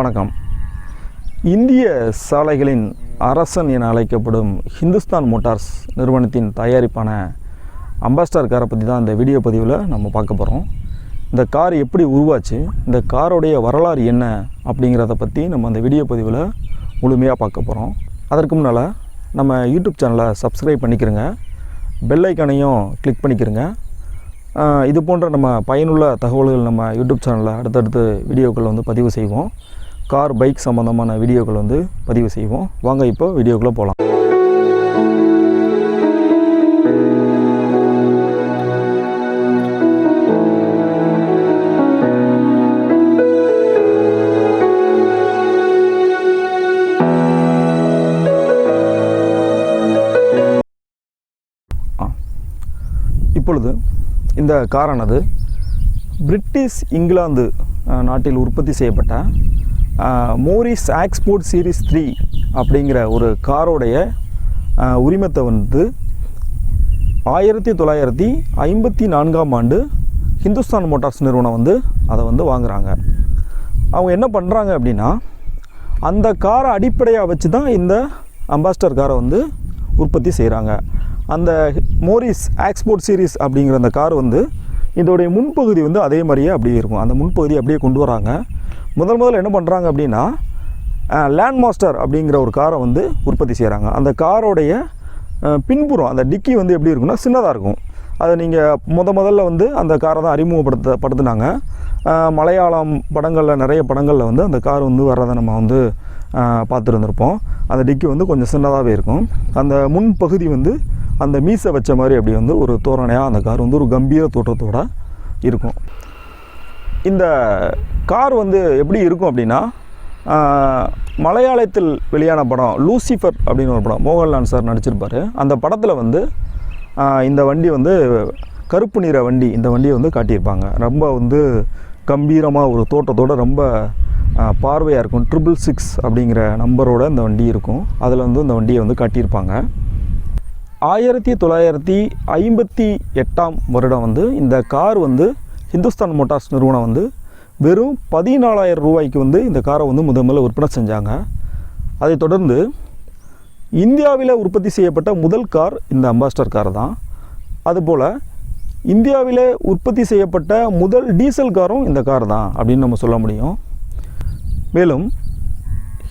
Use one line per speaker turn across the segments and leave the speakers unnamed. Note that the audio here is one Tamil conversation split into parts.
வணக்கம். இந்திய சாலைகளின் அரசன் என அழைக்கப்படும் ஹிந்துஸ்தான் மோட்டார்ஸ் நிறுவனத்தின் தயாரிப்பான அம்பாஸ்டர் காரை பற்றி தான் இந்த வீடியோ பதிவில் நம்ம பார்க்க போகிறோம் இந்த கார் எப்படி உருவாச்சு இந்த காரோடைய வரலாறு என்ன அப்படிங்கிறத பற்றி நம்ம அந்த வீடியோ பதிவில் முழுமையாக பார்க்க போகிறோம் அதற்கு முன்னால் நம்ம யூடியூப் சேனலை சப்ஸ்கிரைப் பண்ணிக்கிறங்க. பெல்லைக்கனையும் கிளிக் பண்ணிக்கிறங்க. இது போன்ற நம்ம பயனுள்ள தகவல்கள் நம்ம யூடியூப் சேனலில் அடுத்தடுத்து வீடியோக்கள் வந்து பதிவு செய்வோம். கார் பைக் சம்மந்தமான வீடியோக்கள் வந்து பதிவு செய்வோம். வாங்க இப்போ வீடியோக்குள்ளே போகலாம் இப்பொழுது இந்த காரானது பிரிட்டிஷ் இங்கிலாந்து நாட்டில் உற்பத்தி செய்யப்பட்ட மோரிஸ் ஆக்ஸ்போர்ட் சீரிஸ் த்ரீ அப்படிங்கிற ஒரு காரோடைய உரிமத்தை வந்து ஆயிரத்தி தொள்ளாயிரத்தி ஐம்பத்தி நான்காம் ஆண்டு ஹிந்துஸ்தான் மோட்டார்ஸ் நிறுவனம் வந்து அதை வந்து வாங்குகிறாங்க அவங்க என்ன பண்ணுறாங்க அப்படின்னா அந்த காரை அடிப்படையாக வச்சு தான் இந்த அம்பாஸ்டர் காரை வந்து உற்பத்தி செய்கிறாங்க அந்த மோரிஸ் ஆக்ஸ்போர்ட் சீரிஸ் அப்படிங்கிற அந்த கார் வந்து இதோடைய முன்பகுதி வந்து அதே மாதிரியே அப்படியே இருக்கும். அந்த முன்பகுதி அப்படியே கொண்டு வராங்க. முதல் முதல்ல என்ன பண்ணுறாங்க அப்படின்னா லேண்ட் மாஸ்டர் அப்படிங்கிற ஒரு காரை வந்து உற்பத்தி செய்கிறாங்க அந்த காரோடைய பின்புறம் அந்த டிக்கி வந்து எப்படி இருக்குன்னா சின்னதாக இருக்கும். அதை நீங்கள் முத முதல்ல வந்து அந்த காரை தான் அறிமுகப்படுத்த படுத்துனாங்க. மலையாளம் படங்களில் நிறைய படங்களில் வந்து அந்த கார் வந்து வர்றதை நம்ம வந்து பார்த்துருந்துருப்போம். அந்த டிக்கி வந்து கொஞ்சம் சின்னதாகவே இருக்கும். அந்த முன்பகுதி வந்து அந்த மீசை வச்ச மாதிரி அப்படி வந்து ஒரு தோரணையாக அந்த கார் வந்து ஒரு கம்பீர தோற்றத்தோட இருக்கும். இந்த கார் வந்து எப்படி இருக்கும் அப்படின்னா மலையாளத்தில் வெளியான படம் லூசிஃபர் அப்படின்னு ஒரு படம் மோகன்லால் சார் நடிச்சிருப்பார். அந்த படத்தில் வந்து இந்த வண்டி வந்து கருப்பு நிற வண்டி இந்த வண்டியை வந்து காட்டியிருப்பாங்க. ரொம்ப வந்து கம்பீரமாக ஒரு தோட்டத்தோட ரொம்ப பார்வையாக இருக்கும். ட்ரிபிள் சிக்ஸ் அப்படிங்கிற நம்பரோட இந்த வண்டி இருக்கும். அதில் வந்து இந்த வண்டியை வந்து காட்டியிருப்பாங்க. ஆயிரத்தி தொள்ளாயிரத்தி ஐம்பத்தி எட்டாம் வருடம் வந்து இந்த கார் வந்து ஹிந்துஸ்தான் மோட்டார்ஸ் நிறுவனம் வந்து வெறும் பதினாலாயிரம் ரூபாய்க்கு வந்து இந்த காரை வந்து முதல் முதல்ல விற்பனை செஞ்சாங்க. அதைத் தொடர்ந்து இந்தியாவில் உற்பத்தி செய்யப்பட்ட முதல் கார் இந்த அம்பாஸ்டர் கார் தான். அதுபோல் இந்தியாவில் உற்பத்தி செய்யப்பட்ட முதல் டீசல் காரும் இந்த கார் தான் அப்படின்னு நம்ம சொல்ல முடியும். மேலும்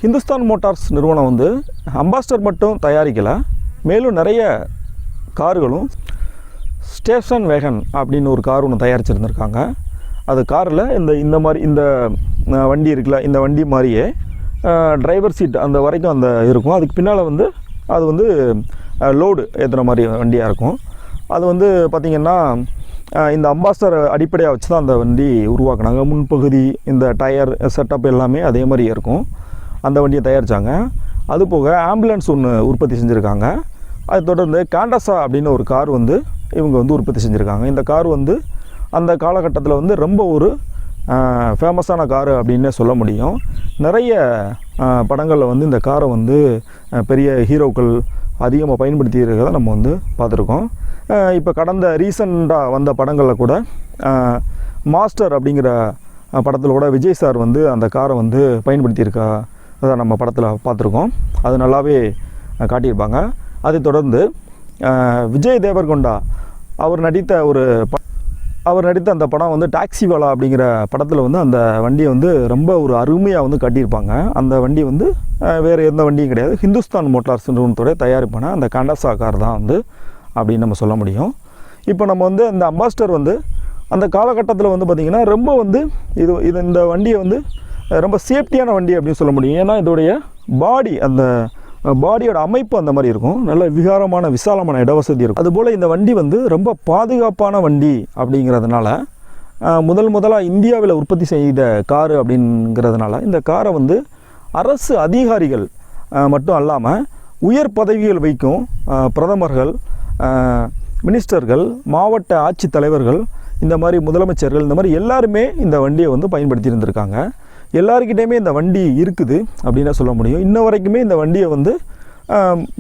ஹிந்துஸ்தான் மோட்டார்ஸ் நிறுவனம் வந்து அம்பாஸ்டர் மட்டும் தயாரிக்கலை. மேலும் நிறைய கார்களும் ஸ்டேஷன் வேகன் அப்படின்னு ஒரு கார் ஒன்று தயாரிச்சிருந்துருக்காங்க. அது காரில் இந்த இந்த மாதிரி இந்த வண்டி இருக்குல்ல இந்த வண்டி மாதிரியே டிரைவர் சீட் அந்த வரைக்கும் அந்த இருக்கும். அதுக்கு பின்னால் வந்து அது வந்து லோடு ஏற்றுற மாதிரி வண்டியாக இருக்கும். அது வந்து பார்த்திங்கன்னா இந்த அம்பாஸ்டர் அடிப்படையாக வச்சு தான் அந்த வண்டி உருவாக்குனாங்க. முன்பகுதி இந்த டயர் செட்டப் எல்லாமே அதே மாதிரி இருக்கும். அந்த வண்டியை தயாரித்தாங்க அது போக ஆம்புலன்ஸ் ஒன்று உற்பத்தி செஞ்சுருக்காங்க. அது தொடர்ந்து காண்டசா அப்படின்னு ஒரு கார் வந்து இவங்க வந்து உற்பத்தி செஞ்சுருக்காங்க. இந்த கார் வந்து அந்த காலகட்டத்தில் வந்து ரொம்ப ஒரு ஃபேமஸான காரு அப்படின்னே சொல்ல முடியும். நிறைய படங்களில் வந்து இந்த காரை வந்து பெரிய ஹீரோக்கள் அதிகமாக பயன்படுத்தி இருக்கிறத நம்ம வந்து பார்த்துருக்கோம். இப்போ கடந்த ரீசண்டாக வந்த படங்களில் கூட மாஸ்டர் அப்படிங்கிற படத்தில் கூட விஜய் சார் வந்து அந்த காரை வந்து பயன்படுத்தியிருக்கா அதை நம்ம படத்தில் பார்த்துருக்கோம். அது நல்லாவே காட்டியிருப்பாங்க. அதைத் தொடர்ந்து விஜய் தேவர்கொண்டா அவர் நடித்த ஒரு ப அவர் நடித்த அந்த படம் வந்து டாக்ஸி வாலா அப்படிங்கிற படத்தில் வந்து அந்த வண்டியை வந்து ரொம்ப ஒரு அருமையாக வந்து கட்டியிருப்பாங்க. அந்த வண்டி வந்து வேறு எந்த வண்டியும் கிடையாது. ஹிந்துஸ்தான் மோட்டார்ஸ் நிறுவனத்தோட தயாரிப்பான அந்த கண்டசா கார் தான் வந்து அப்படின்னு நம்ம சொல்ல முடியும். இப்போ நம்ம வந்து அந்த அம்பாஸ்டர் வந்து அந்த காலகட்டத்தில் வந்து பார்த்திங்கன்னா ரொம்ப வந்து இது இது இந்த வண்டியை வந்து ரொம்ப சேஃப்டியான வண்டி அப்படின்னு சொல்ல முடியும். ஏன்னா இதோடைய பாடி அந்த பாடியோட அமைப்பு அந்த மாதிரி இருக்கும். நல்ல விகாரமான விசாலமான இடவசதி இருக்கும். அதுபோல் இந்த வண்டி வந்து ரொம்ப பாதுகாப்பான வண்டி அப்படிங்கிறதுனால முதல் முதலாக இந்தியாவில் உற்பத்தி செய்த காரு அப்படிங்கிறதுனால இந்த காரை வந்து அரசு அதிகாரிகள் மட்டும் அல்லாமல் உயர் பதவிகள் வைக்கும் பிரதமர்கள் மினிஸ்டர்கள் மாவட்ட ஆட்சித் தலைவர்கள் இந்த மாதிரி முதலமைச்சர்கள் இந்த மாதிரி எல்லாருமே இந்த வண்டியை வந்து பயன்படுத்தி இருந்திருக்காங்க எல்லாருக்கிட்டேயுமே இந்த வண்டி இருக்குது அப்படின்னு சொல்ல முடியும். இன்ன வரைக்குமே இந்த வண்டியை வந்து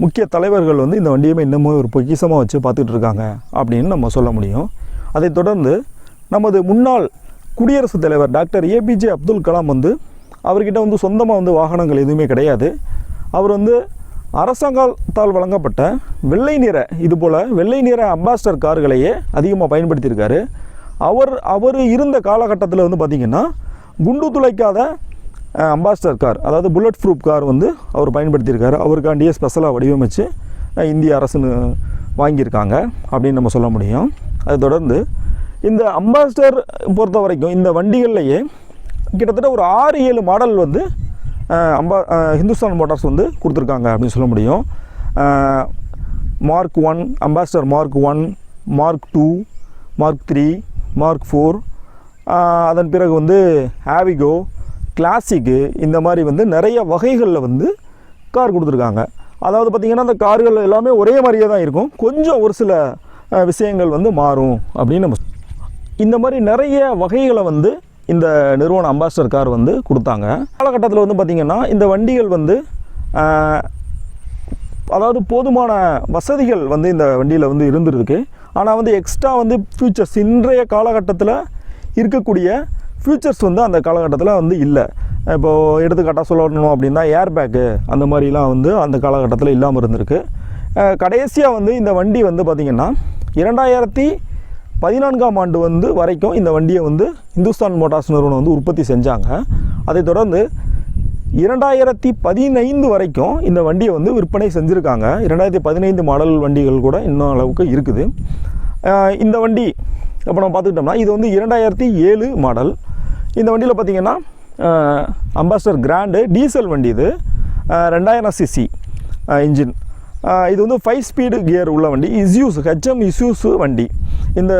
முக்கிய தலைவர்கள் வந்து இந்த வண்டியுமே இன்னமும் ஒரு பொக்கிஷமாக வச்சு பார்த்துட்டு இருக்காங்க அப்படின்னு நம்ம சொல்ல முடியும். அதைத் தொடர்ந்து நமது முன்னாள் குடியரசுத் தலைவர் டாக்டர் ஏபிஜே அப்துல் கலாம் வந்து அவர்கிட்ட வந்து சொந்தமாக வந்து வாகனங்கள் எதுவுமே கிடையாது. அவர் வந்து அரசாங்கத்தால் வழங்கப்பட்ட வெள்ளை நிற இது போல் வெள்ளை நிற அம்பாஸ்டர் கார்களையே அதிகமாக பயன்படுத்தியிருக்காரு. அவர் அவர் இருந்த காலகட்டத்தில் வந்து பார்த்திங்கன்னா குண்டு துளைக்காத அம்பாஸ்டர் கார் அதாவது புல்லட் ப்ரூஃப் கார் வந்து அவர் பயன்படுத்தியிருக்காரு. அவருக்காண்டியே ஸ்பெஷலாக வடிவமைச்சு இந்திய அரசுன்னு வாங்கியிருக்காங்க அப்படின்னு நம்ம சொல்ல முடியும். அது தொடர்ந்து இந்த அம்பாஸ்டர் பொறுத்த வரைக்கும் இந்த வண்டிகள்லையே கிட்டத்தட்ட ஒரு ஆறு ஏழு மாடல் வந்து அம்பா ஹிந்துஸ்தான் மோட்டார்ஸ் வந்து கொடுத்துருக்காங்க அப்படின்னு சொல்ல முடியும். Mark one Ambassador Mark one Mark two Mark three Mark four அதன் பிறகு வந்து ஆவிகோ கிளாசிக்கு இந்த மாதிரி வந்து நிறைய வகைகளில் வந்து கார் கொடுத்துருக்காங்க. அதாவது பார்த்திங்கன்னா அந்த கார்கள் எல்லாமே ஒரே மாதிரியே தான் இருக்கும். கொஞ்சம் ஒரு சில விஷயங்கள் வந்து மாறும் அப்படின்னு நம்ம இந்த மாதிரி நிறைய வகைகளை வந்து இந்த நிறுவன அம்பாஸ்டர் கார் வந்து கொடுத்தாங்க. காலகட்டத்தில் வந்து பார்த்திங்கன்னா இந்த வண்டிகள் வந்து அதாவது போதுமான வசதிகள் வந்து இந்த வண்டியில் வந்து இருந்திருக்கு. ஆனால் வந்து எக்ஸ்ட்ரா வந்து ஃப்யூச்சர்ஸ் இன்றைய காலகட்டத்தில் இருக்கக்கூடிய ஃபியூச்சர்ஸ் வந்து அந்த காலகட்டத்தில் வந்து இல்லை. இப்போது எடுத்துக்காட்டாக சொல்லணும் அப்படின்னா ஏர் பேக்கு அந்த மாதிரிலாம் வந்து அந்த காலகட்டத்தில் இல்லாமல் இருந்திருக்கு. கடைசியாக வந்து இந்த வண்டி வந்து பார்த்திங்கன்னா இரண்டாயிரத்தி பதினான்காம் ஆண்டு வந்து வரைக்கும் இந்த வண்டியை வந்து இந்துஸ்தான் மோட்டார்ஸ் நிறுவனம் வந்து உற்பத்தி செஞ்சாங்க. அதை தொடர்ந்து இரண்டாயிரத்தி பதினைந்து வரைக்கும் இந்த வண்டியை வந்து விற்பனை செஞ்சுருக்காங்க. இரண்டாயிரத்தி பதினைந்து மாடல் வண்டிகள் கூட இன்னும் அளவுக்கு இருக்குது. இந்த வண்டி இப்போ நம்ம பார்த்துக்கிட்டோம்னா இது வந்து இரண்டாயிரத்தி ஏழு மாடல். இந்த வண்டியில் பார்த்திங்கன்னா அம்பாஸ்டர் கிராண்டு டீசல் வண்டி இது. ரெண்டாயிரம் சிசி இன்ஜின் இது வந்து ஃபைவ் ஸ்பீடு கியர் உள்ள வண்டி இஸ்யூஸ் ஹெச்எம் இஸ்யூஸ் வண்டி. இந்த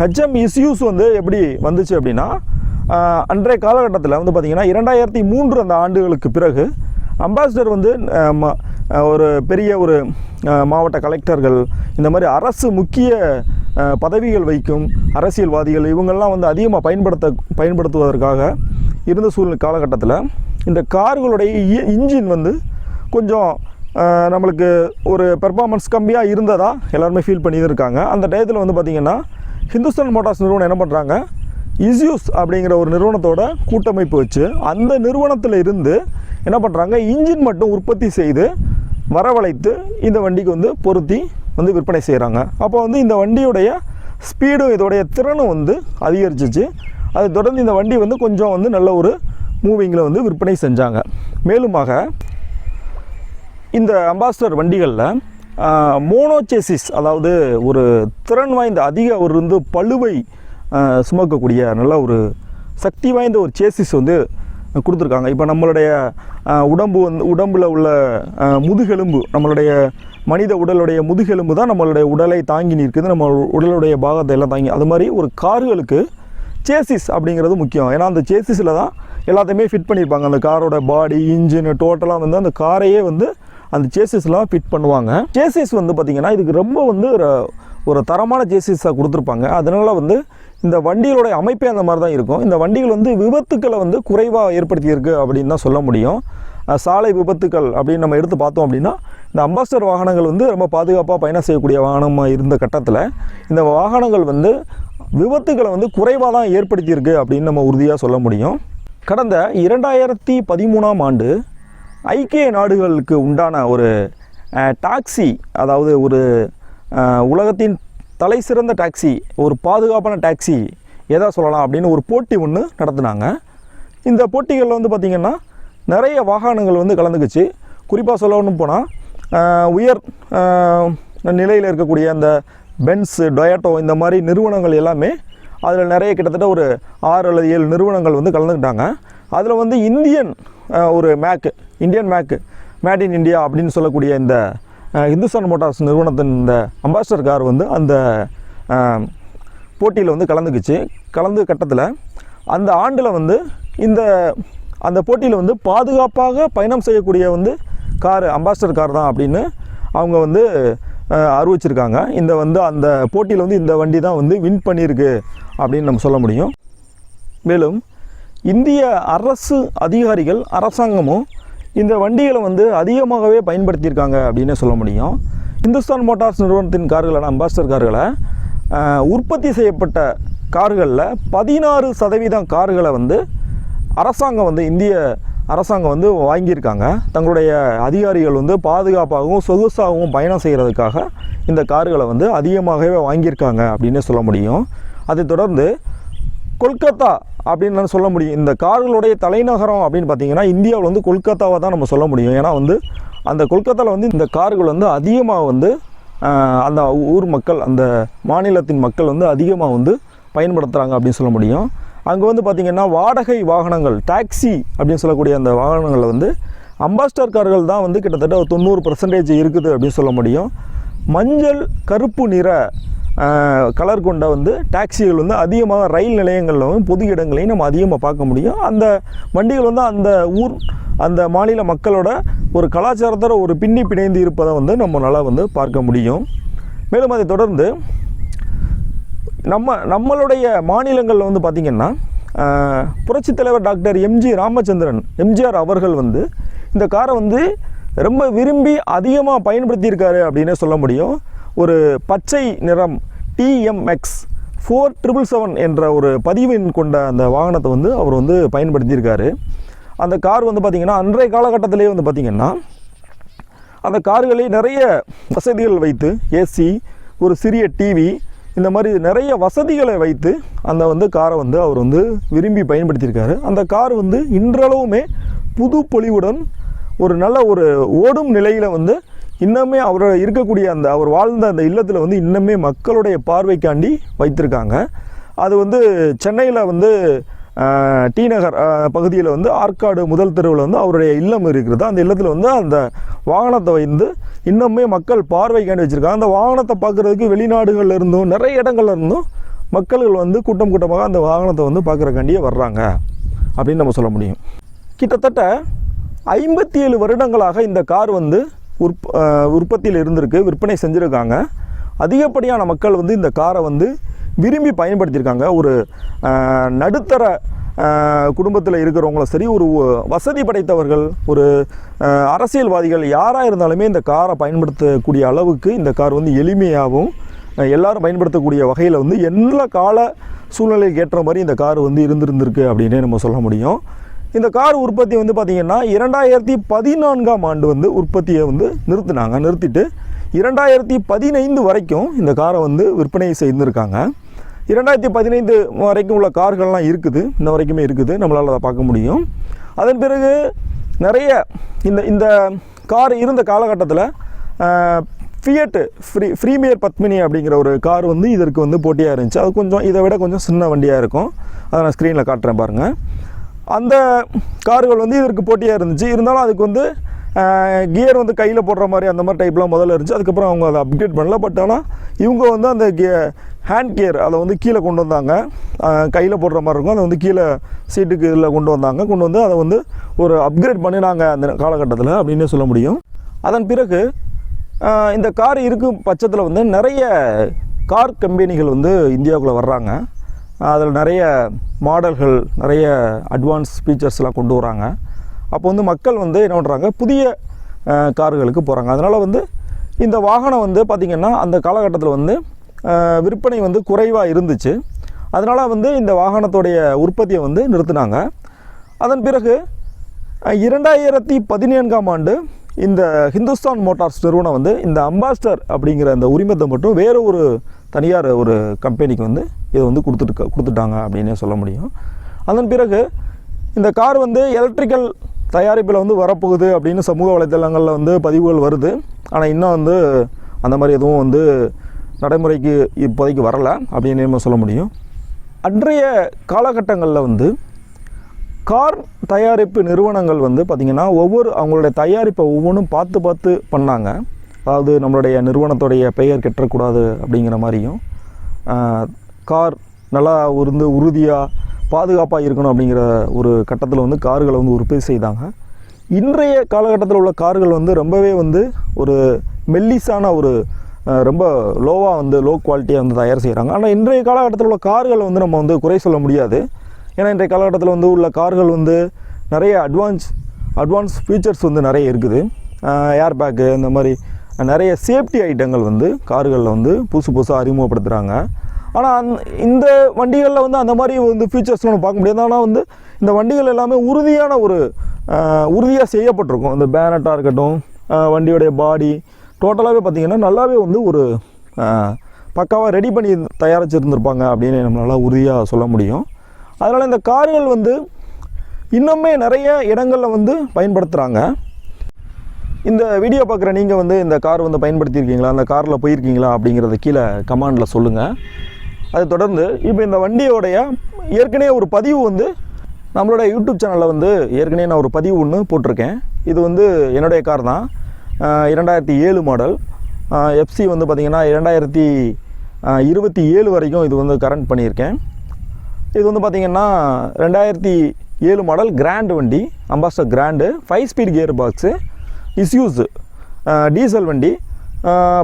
ஹெச்எம் இஸ்யூஸ் வந்து எப்படி வந்துச்சு அப்படின்னா அன்றைய காலகட்டத்தில் வந்து பார்த்திங்கன்னா இரண்டாயிரத்தி மூன்று அந்த ஆண்டுகளுக்கு பிறகு அம்பாசிடர் வந்து ம- ஒரு பெரிய ஒரு மாவட்ட கலெக்டர்கள் இந்த மாதிரி அரசு முக்கிய பதவிகள் வைக்கும் அரசியல்வாதிகள் இவங்கெல்லாம் வந்து அதிகமாக பயன்படுத்த பயன்படுத்துவதற்காக இருந்த சூழ்நிலை காலகட்டத்தில் இந்த கார்களுடைய இன்ஜின் வந்து கொஞ்சம் நம்மளுக்கு ஒரு பெர்ஃபார்மன்ஸ் கம்மியாக இருந்ததா எல்லாருமே ஃபீல் பண்ணி இருக்காங்க அந்த டயத்தில் வந்து பார்த்திங்கன்னா ஹிந்துஸ்தான் மோட்டார்ஸ் நிறுவனம் என்ன பண்ணுறாங்க இஸ்யூஸ் அப்படிங்கிற ஒரு நிறுவனத்தோட கூட்டமைப்பு வச்சு அந்த நிறுவனத்தில் இருந்து என்ன பண்ணுறாங்க இன்ஜின் மட்டும் உற்பத்தி செய்து வரவழைத்து இந்த வண்டிக்கு வந்து பொருத்தி வந்து விற்பனை செய்கிறாங்க அப்போ வந்து இந்த வண்டியுடைய ஸ்பீடும் இதோடைய திறனும் வந்து அதிகரிச்சிச்சு. அதை தொடர்ந்து இந்த வண்டி வந்து கொஞ்சம் வந்து நல்ல ஒரு மூவிங்கில் வந்து விற்பனை செஞ்சாங்க. மேலுமாக இந்த அம்பாஸ்டர் வண்டிகளில் மோனோச்சேசிஸ் அதாவது ஒரு திறன் வாய்ந்த அதிக ஒரு வந்து பளுவை சுமக்கக்கூடிய நல்ல ஒரு சக்தி வாய்ந்த ஒரு சேசிஸ் வந்து கொடுத்துருக்காங்க. இப்போ நம்மளுடைய உடம்பு வந்து உடம்பில் உள்ள முதுகெலும்பு நம்மளுடைய மனித உடலுடைய முதுகெலும்பு தான் நம்மளுடைய உடலை தாங்கி நிற்குது நம்ம உடலுடைய பாகத்தை எல்லாம் தாங்கி. அது மாதிரி ஒரு கார்களுக்கு சேசிஸ் அப்படிங்கிறது முக்கியம். ஏன்னா அந்த சேசிஸில் தான் எல்லாத்தையுமே ஃபிட் பண்ணியிருப்பாங்க. அந்த காரோட பாடி இன்ஜின் டோட்டலாக வந்து அந்த காரையே வந்து அந்த சேசிஸ்லாம் ஃபிட் பண்ணுவாங்க. சேசிஸ் வந்து பார்த்திங்கன்னா இதுக்கு ரொம்ப வந்து ஒரு- ஒரு தரமான சேசிஸாக கொடுத்துருப்பாங்க. அதனால் வந்து இந்த வண்டிகளுடைய அமைப்பே அந்த மாதிரி தான் இருக்கும். இந்த வண்டிகள் வந்து விபத்துக்களை வந்து குறைவாக ஏற்படுத்தியிருக்கு அப்படின்னு தான் சொல்ல முடியும். சாலை விபத்துக்கள் அப்படின்னு நம்ம எடுத்து பார்த்தோம் அப்படின்னா இந்த அம்பாஸ்டர் வாகனங்கள் வந்து ரொம்ப பாதுகாப்பாக பயணம் செய்யக்கூடிய வாகனமாக இருந்த கட்டத்தில் இந்த வாகனங்கள் வந்து விபத்துக்களை வந்து குறைவாக தான் ஏற்படுத்தியிருக்கு அப்படின்னு நம்ம உறுதியாக சொல்ல முடியும். கடந்த இரண்டாயிரத்தி பதிமூணாம் ஆண்டு ஐக்கிய நாடுகளுக்கு உண்டான ஒரு டாக்ஸி அதாவது ஒரு உலகத்தின் தலை சிறந்த டாக்ஸி ஒரு பாதுகாப்பான டாக்ஸி எதா சொல்லலாம் அப்படின்னு ஒரு போட்டி ஒன்று நடத்துனாங்க. இந்த போட்டிகளில் வந்து பார்த்திங்கன்னா நிறைய வாகனங்கள் வந்து கலந்துக்குச்சு. குறிப்பாக சொல்லணும் போனால் உயர் நிலையில் இருக்கக்கூடிய அந்த பென்ஸு டொயட்டோ இந்த மாதிரி நிறுவனங்கள் எல்லாமே அதில் நிறைய கிட்டத்தட்ட ஒரு ஆறு அல்லது ஏழு நிறுவனங்கள் வந்து கலந்துக்கிட்டாங்க. அதில் வந்து இந்தியன் ஒரு make Indian make made in India அப்படின்னு சொல்லக்கூடிய இந்த இந்துஸ்தான் மோட்டார்ஸ் நிறுவனத்தின் இந்த அம்பாஸ்டர் கார் வந்து அந்த போட்டியில் வந்து கலந்துக்குச்சு. கலந்து கட்டத்தில் அந்த ஆண்டில் வந்து இந்த அந்த போட்டியில் வந்து பாதுகாப்பாக பயணம் செய்யக்கூடிய வந்து கார் அம்பாஸ்டர் கார் தான் அப்படின்னு அவங்க வந்து அறிவிச்சிருக்காங்க. இந்த வந்து அந்த போட்டியில் வந்து இந்த வண்டி தான் வந்து வின் பண்ணியிருக்கு அப்படின்னு நம்ம சொல்ல முடியும். மேலும் இந்திய அரசு அதிகாரிகள் அரசாங்கமும் இந்த வண்டிகளை வந்து அதிகமாகவே பயன்படுத்தியிருக்காங்க அப்படின்னு சொல்ல முடியும். இந்துஸ்தான் மோட்டார்ஸ் நிறுவனத்தின் கார்களான அம்பாஸ்டர் கார்களை உற்பத்தி செய்யப்பட்ட கார்களில் பதினாறு சதவீதம் கார்களை வந்து அரசாங்கம் வந்து இந்திய அரசாங்கம் வந்து வாங்கியிருக்காங்க. தங்களுடைய அதிகாரிகள் வந்து பாதுகாப்பாகவும் சொகுசாகவும் பயணம் செய்கிறதுக்காக இந்த கார்களை வந்து அதிகமாகவே வாங்கியிருக்காங்க அப்படின்னு சொல்ல முடியும். அதை தொடர்ந்து கொல்கத்தா அப்படின்னு சொல்ல முடியும். இந்த கார்களுடைய தலைநகரம் அப்படின்னு பார்த்தீங்கன்னா இந்தியாவில் வந்து கொல்கத்தாவை தான் நம்ம சொல்ல முடியும். ஏன்னா வந்து அந்த கொல்கத்தாவில் வந்து இந்த கார்கள் வந்து அதிகமாக வந்து அந்த ஊர் மக்கள் அந்த மாநிலத்தின் மக்கள் வந்து அதிகமாக வந்து பயன்படுத்துகிறாங்க அப்படின்னு சொல்ல முடியும். அங்கே வந்து பார்த்திங்கன்னா வாடகை வாகனங்கள் டாக்ஸி அப்படின்னு சொல்லக்கூடிய அந்த வாகனங்களில் வந்து அம்பாஸ்டர் கார்கள் தான் வந்து கிட்டத்தட்ட ஒரு தொண்ணூறு பர்சன்டேஜ் இருக்குது அப்படின்னு சொல்ல முடியும். மஞ்சள் கருப்பு நிற கலர் கொண்ட வந்து டாக்ஸிகள் வந்து அதிகமாக ரயில் நிலையங்களிலும் பொது இடங்களையும் நம்ம அதிகமாக பார்க்க முடியும். அந்த வண்டிகள் வந்து அந்த ஊர் அந்த மாநில மக்களோட ஒரு கலாச்சாரத்தோட ஒரு பின்னி பிணைந்து இருப்பதை வந்து நம்மளால் வந்து பார்க்க முடியும். மேலும் அதை தொடர்ந்து நம்ம நம்மளுடைய மாநிலங்களில் வந்து பார்த்திங்கன்னா புரட்சித் தலைவர் டாக்டர் எம்ஜி ராமச்சந்திரன் எம்ஜிஆர் அவர்கள் வந்து இந்த காரை வந்து ரொம்ப விரும்பி அதிகமாக பயன்படுத்தியிருக்காரு அப்படின்னே சொல்ல முடியும். ஒரு பச்சை நிறம் டிஎம்எக்ஸ் ஃபோர் ட்ரிபிள் செவன் என்ற ஒரு பதிவின் கொண்ட அந்த வாகனத்தை வந்து அவர் வந்து பயன்படுத்தியிருக்காரு. அந்த கார் வந்து பார்த்திங்கன்னா அன்றைய காலகட்டத்திலே வந்து பார்த்திங்கன்னா அந்த கார்களை நிறைய வசதிகள் வைத்து ஏசி ஒரு சிறிய டிவி இந்த மாதிரி நிறைய வசதிகளை வைத்து அந்த வந்து காரை வந்து அவர் வந்து விரும்பி பயன்படுத்தியிருக்காரு. அந்த கார் வந்து இன்றளவுமே புது பொலிவுடன் ஒரு நல்ல ஒரு ஓடும் நிலையில் வந்து இன்னுமே அவர் இருக்கக்கூடிய அந்த அவர் வாழ்ந்த அந்த இல்லத்தில் வந்து இன்னுமே மக்களுடைய பார்வைக்காண்டி வைத்திருக்காங்க. அது வந்து சென்னையில் வந்து டி நகர் பகுதியில் வந்து ஆற்காடு முதல் தெருவில் வந்து அவருடைய இல்லம் இருக்கிறது. அந்த இல்லத்தில் வந்து அந்த வாகனத்தை வந்து இன்னுமே மக்கள் பார்வைக்காண்டி வச்சுருக்காங்க. அந்த வாகனத்தை பார்க்குறதுக்கு வெளிநாடுகளில் இருந்தும் நிறைய இடங்கள்ல இருந்தும் மக்கள்கள் வந்து கூட்டம் கூட்டமாக அந்த வாகனத்தை வந்து பார்க்குறக்காண்டியே வர்றாங்க அப்படின்னு நம்ம சொல்ல முடியும். கிட்டத்தட்ட ஐம்பத்தி ஏழு வருடங்களாக இந்த கார் வந்து உற்ப உற்பத்தியில் இருந்திருக்கு விற்பனை செஞ்சுருக்காங்க. அதிகப்படியான மக்கள் வந்து இந்த காரை வந்து விரும்பி பயன்படுத்தியிருக்காங்க. ஒரு நடுத்தர குடும்பத்தில் இருக்கிறவங்களும் சரி ஒரு வசதி படைத்தவர்கள் ஒரு அரசியல்வாதிகள் யாராக இருந்தாலுமே இந்த காரை பயன்படுத்தக்கூடிய அளவுக்கு இந்த கார் வந்து எளிமையாகவும் எல்லாரும் பயன்படுத்தக்கூடிய வகையில் வந்து எல்லா கால சூழ்நிலைக்கு ஏற்ற மாதிரி இந்த கார் வந்து இருந்திருந்திருக்கு அப்படின்னே நம்ம சொல்ல முடியும். இந்த கார் உற்பத்தி வந்து பார்த்திங்கன்னா இரண்டாயிரத்தி பதினான்காம் ஆண்டு வந்து உற்பத்தியை வந்து நிறுத்தினாங்க நிறுத்திட்டு இரண்டாயிரத்தி பதினைந்து வரைக்கும் இந்த காரை வந்து விற்பனை செய்திருக்காங்க. இரண்டாயிரத்தி பதினைந்து வரைக்கும் உள்ள கார்கள்லாம் இருக்குது. இந்த வரைக்குமே இருக்குது. நம்மளால் அதை பார்க்க முடியும். அதன் பிறகு நிறைய இந்த இந்த கார் இருந்த காலகட்டத்தில் ஃபியட்டு ஃப்ரீ ஃப்ரீமியர் பத்மினி அப்படிங்கிற ஒரு கார் வந்து இதற்கு வந்து போட்டியாக இருந்துச்சு. அது கொஞ்சம் இதை விட கொஞ்சம் சின்ன வண்டியாக இருக்கும். அதை நான் ஸ்க்ரீனில் காட்டுறேன் பாருங்கள் அந்த கார்கள் வந்து இதற்கு போட்டியாக இருந்துச்சு. இருந்தாலும் அதுக்கு வந்து கியர் வந்து கையில் போடுற மாதிரி அந்த மாதிரி டைப்லாம் முதல்ல இருந்துச்சு. அதுக்கப்புறம் அவங்க அதை அப்டேட் பண்ணல. பட் ஆனால் இவங்க வந்து அந்த ஹேண்ட் கியர் அதை வந்து கீழே கொண்டு வந்தாங்க. கையில் போடுற மாதிரி இருக்கும். அதை வந்து கீழே சீட்டுக்கு இதில் கொண்டு வந்தாங்க. கொண்டு வந்து அதை வந்து ஒரு அப்கிரேட் பண்ணினாங்க அந்த காலகட்டத்தில் அப்படின்னே சொல்ல முடியும். அதன் பிறகு இந்த கார் இருக்கும் பட்சத்தில் வந்து நிறைய கார் கம்பெனிகள் வந்து இந்தியாவுக்குள்ளே வர்றாங்க. அதில் நிறைய மாடல்கள் நிறைய அட்வான்ஸ் ஃபீச்சர்ஸ்லாம் கொண்டு வராங்க. அப்போ வந்து மக்கள் வந்து என்ன பண்ணுறாங்க புதிய கார்களுக்கு போகிறாங்க அதனால் வந்து இந்த வாகனம் வந்து பார்த்திங்கன்னா அந்த காலகட்டத்தில் வந்து விற்பனை வந்து குறைவாக இருந்துச்சு. அதனால் வந்து இந்த வாகனத்துடைய உற்பத்தியை வந்து நிறுத்தினாங்க. அதன் பிறகு இரண்டாயிரத்தி பதினேழாம் ஆண்டு இந்த ஹிந்துஸ்தான் மோட்டார்ஸ் நிறுவனம் வந்து இந்த அம்பாஸ்டர் அப்படிங்கிற அந்த உரிமத்தை மட்டும் வேறு ஒரு தனியார் ஒரு கம்பெனிக்கு வந்து இதை வந்து கொடுத்துட்டு கொடுத்துட்டாங்க அப்படின்னே சொல்ல முடியும். அதன் பிறகு இந்த கார் வந்து எலக்ட்ரிக்கல் தயாரிப்பில் வந்து வரப்போகுது அப்படின்னு சமூக வலைத்தளங்களில் வந்து பதிவுகள் வருது. ஆனால் இன்னும் வந்து அந்த மாதிரி எதுவும் வந்து நடைமுறைக்கு இப்போதைக்கு வரலை அப்படின்னு நம்ம சொல்ல முடியும். அன்றைய காலகட்டங்களில் வந்து கார் தயாரிப்பு நிறுவனங்கள் வந்து பார்த்திங்கன்னா ஒவ்வொரு அவங்களுடைய தயாரிப்பை ஒவ்வொன்றும் பார்த்து பார்த்து பண்ணாங்க. அதாவது நம்மளுடைய நிறுவனத்துடைய பெயர் கெட்டக்கூடாது அப்படிங்கிற மாதிரியும் கார் நல்லா உருந்து உறுதியாக பாதுகாப்பாக இருக்கணும் அப்படிங்கிற ஒரு கட்டத்தில் வந்து கார்களை வந்து உற்பத்தி செய்தாங்க. இன்றைய காலகட்டத்தில் உள்ள கார்கள் வந்து ரொம்பவே வந்து ஒரு மெல்லிஸான ஒரு ரொம்ப லோவாக வந்து லோ குவாலிட்டியாக வந்து தயார் செய்கிறாங்க. ஆனால் இன்றைய காலகட்டத்தில் உள்ள கார்களை வந்து நம்ம வந்து குறை சொல்ல முடியாது. ஏன்னா இன்றைய காலகட்டத்தில் வந்து உள்ள கார்கள் வந்து நிறைய அட்வான்ஸ் அட்வான்ஸ் ஃபீச்சர்ஸ் வந்து நிறைய இருக்குது. ஏர் பேக்கு இந்த மாதிரி நிறைய சேஃப்டி ஐட்டங்கள் வந்து கார்களில் வந்து புதுசு புதுசாக அறிமுகப்படுத்துகிறாங்க. ஆனால் இந்த வண்டிகளில் வந்து அந்த மாதிரி வந்து ஃபீச்சர்ஸ் ஒன்று பார்க்க முடியாது. ஆனால் வந்து இந்த வண்டிகள் எல்லாமே உறுதியான ஒரு உறுதியாக செய்யப்பட்டிருக்கும். இந்த பேனட்டாக இருக்கட்டும் வண்டியுடைய வண்டியோடைய பாடி டோட்டலாகவே பார்த்திங்கன்னா நல்லாவே வந்து ஒரு பக்காவாக ரெடி பண்ணி தயாரிச்சிருந்துருப்பாங்க அப்படின்னு நம்மளால் உறுதியாக சொல்ல முடியும். அதனால் இந்த கார்கள் வந்து இன்னுமே நிறைய இடங்களில் வந்து பயன்படுத்துகிறாங்க இந்த வீடியோ பார்க்குற நீங்கள் வந்து இந்த கார் வந்து பயன்படுத்தியிருக்கீங்களா? அந்த காரில் போயிருக்கீங்களா? அப்படிங்கிறத கீழே கமாண்டில் சொல்லுங்கள் அது தொடர்ந்து இப்போ இந்த வண்டியோடைய ஏற்கனவே ஒரு பதிவு வந்து நம்மளோட யூடியூப் சேனலில் வந்து ஏற்கனவே நான் ஒரு பதிவு ஒன்று போட்டிருக்கேன். இது வந்து என்னுடைய கார் தான். இரண்டாயிரத்தி ஏழு மாடல் எஃப்சி வந்து பார்த்திங்கன்னா இரண்டாயிரத்தி இருபத்தி ஏழு வரைக்கும் இது வந்து கரண்ட் பண்ணியிருக்கேன். இது வந்து பார்த்திங்கன்னா ரெண்டாயிரத்தி ஏழு மாடல் கிராண்ட் வண்டி Ambassador grand five speed gearbox Isuzu diesel வண்டி.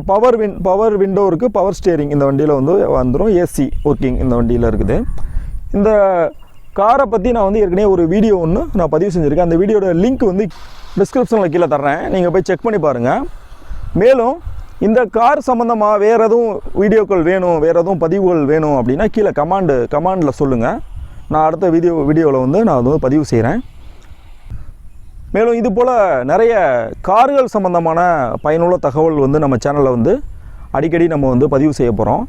பவர் வின் பவர் விண்டோ இருக்குது பவர் ஸ்டியரிங் இந்த வண்டியில் வந்து வந்துடும் ஏசி ஒர்க்கிங் இந்த வண்டியில் இருக்குது. இந்த காரை பற்றி நான் வந்து ஏற்கனவே ஒரு வீடியோ ஒன்று நான் பதிவு செஞ்சுருக்கேன். அந்த வீடியோட லிங்க் வந்து டிஸ்கிரிப்ஷனில் கீழே தர்றேன். நீங்கள் போய் செக் பண்ணி பாருங்கள் மேலும் இந்த கார் சம்மந்தமாக வேறு எதுவும் வீடியோக்கள் வேணும் வேறு எதுவும் பதிவுகள் வேணும் அப்படின்னா கீழே கமாண்டு கமாண்டில் சொல்லுங்கள் நான் அடுத்த வீடியோ வீடியோவில் வந்து நான் வந்து பதிவு செய்கிறேன் மேலும் இது போல் நிறைய கார்கள் சம்மந்தமான பயனுள்ள தகவல் வந்து நம்ம சேனலில் வந்து அடிக்கடி நம்ம வந்து பதிவு செய்ய போகிறோம்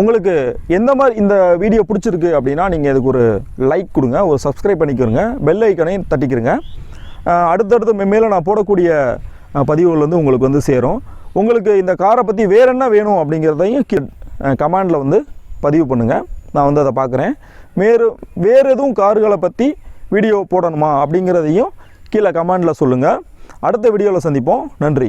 உங்களுக்கு எந்த மாதிரி இந்த வீடியோ பிடிச்சிருக்கு அப்படின்னா நீங்கள் இதுக்கு ஒரு லைக் கொடுங்க ஒரு சப்ஸ்கிரைப் பண்ணிக்கிறங்க பெல் ஐக்கனையும் தட்டிக்கிறங்க அடுத்தடுத்து மேலே நான் போடக்கூடிய பதிவுகள் வந்து உங்களுக்கு வந்து சேரும். உங்களுக்கு இந்த காரை பற்றி வேறு என்ன வேணும் அப்படிங்கிறதையும் கமெண்டில் வந்து பதிவு பண்ணுங்கள் நான் வந்து அதை பார்க்குறேன். வேறு வேறு எதுவும் கார்களை பற்றி வீடியோ போடணுமா அப்படிங்கிறதையும் கீழே கமெண்டில் சொல்லுங்கள் அடுத்த வீடியோவில் சந்திப்போம். நன்றி.